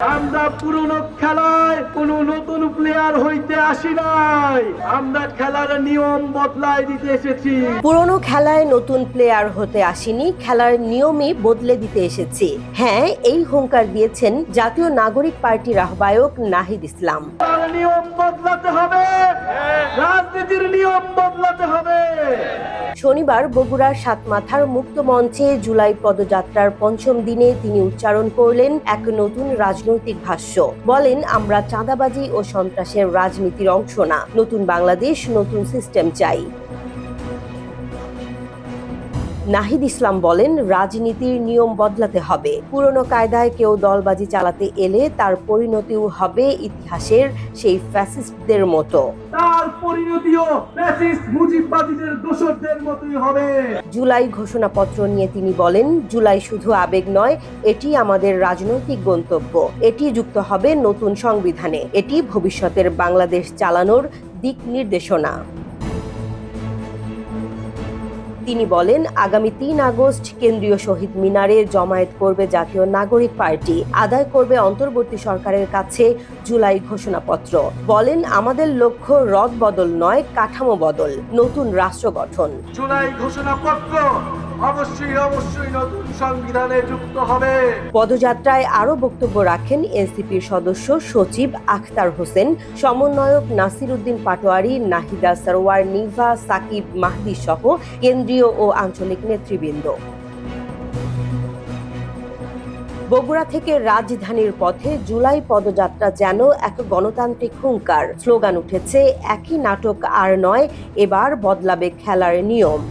আমরা পুরনো খেলায় কোনো নতুন প্লেয়ার হইতে আসি নাই। আমরা খেলার নিয়ম বদলায় দিতে এসেছি। পুরনো খেলায় নতুন প্লেয়ার হতে আসেনি খেলার নিয়মই বদলে দিতে এসেছি। হ্যাঁ এই হুঙ্কার দিয়েছেন জাতীয় নাগরিক পার্টির আহ্বায়ক নাহিদ ইসলাম। নিয়ম বদলাতে হবে। রাজনীতির নিয়ম বদলাতে হবে। শনিবার বগুড়ার সাতমাথার মুক্ত মঞ্চে জুলাই পদযাত্রার পঞ্চম দিনে তিনি উচ্চারণ করলেন এক নতুন রাজনৈতিক ভাষ্য। বলেন, আমরা চাঁদাবাজি ও সন্ত্রাসের রাজনীতির অংশ না। নতুন বাংলাদেশ, নতুন সিস্টেম চাই। নাহিদ ইসলাম বলেন রাজনীতির নিয়ম বদলাতে হবে। পুরনো কায়দায় কেউ দলবাজি চালাতে এলে তার পরিণতিও হবে ইতিহাসের সেই ফ্যাসিস্টদের মতো। তার পরিণতিও ফ্যাসিস্ট মুজিববাদীদের দোসরদের মতোই হবে। জুলাই ঘোষণাপত্র নিয়ে তিনি বলেন জুলাই শুধু আবেগ নয় এটি আমাদের রাজনৈতিক গন্তব্য। এটি যুক্ত হবে নতুন সংবিধানে। এটি ভবিষ্যতের বাংলাদেশ চালানোর দিক নির্দেশনা। তিনি বলেন, আগামী তিন আগস্ট কেন্দ্রীয় শহীদ মিনারে জমায়েত করবে জাতীয় নাগরিক পার্টি, আদায় করবে অন্তর্বর্তী সরকারের কাছে জুলাই ঘোষণাপত্র। বলেন, আমাদের লক্ষ্য রদ বদল নয়, কাঠামো বদল, নতুন রাষ্ট্র গঠন। জুলাই ঘোষণাপত্র পদযাত্রায় আরও বক্তব্য রাখেন এনসিপির সদস্য সচিব আখতার হোসেন, সমন্বয়ক নাসির উদ্দিন পাটোয়ারি, নাহিদা সরওয়ার নিভা সাকিব মাহদি সহ কেন্দ্রীয় ও আঞ্চলিক নেতৃবৃন্দ। বগুড়া থেকে রাজধানীর পথে জুলাই পদযাত্রা যেন এক গণতান্ত্রিক হুঙ্কার। স্লোগান উঠেছে, একই নাটক আর নয়, এবার বদলাবে খেলার নিয়ম।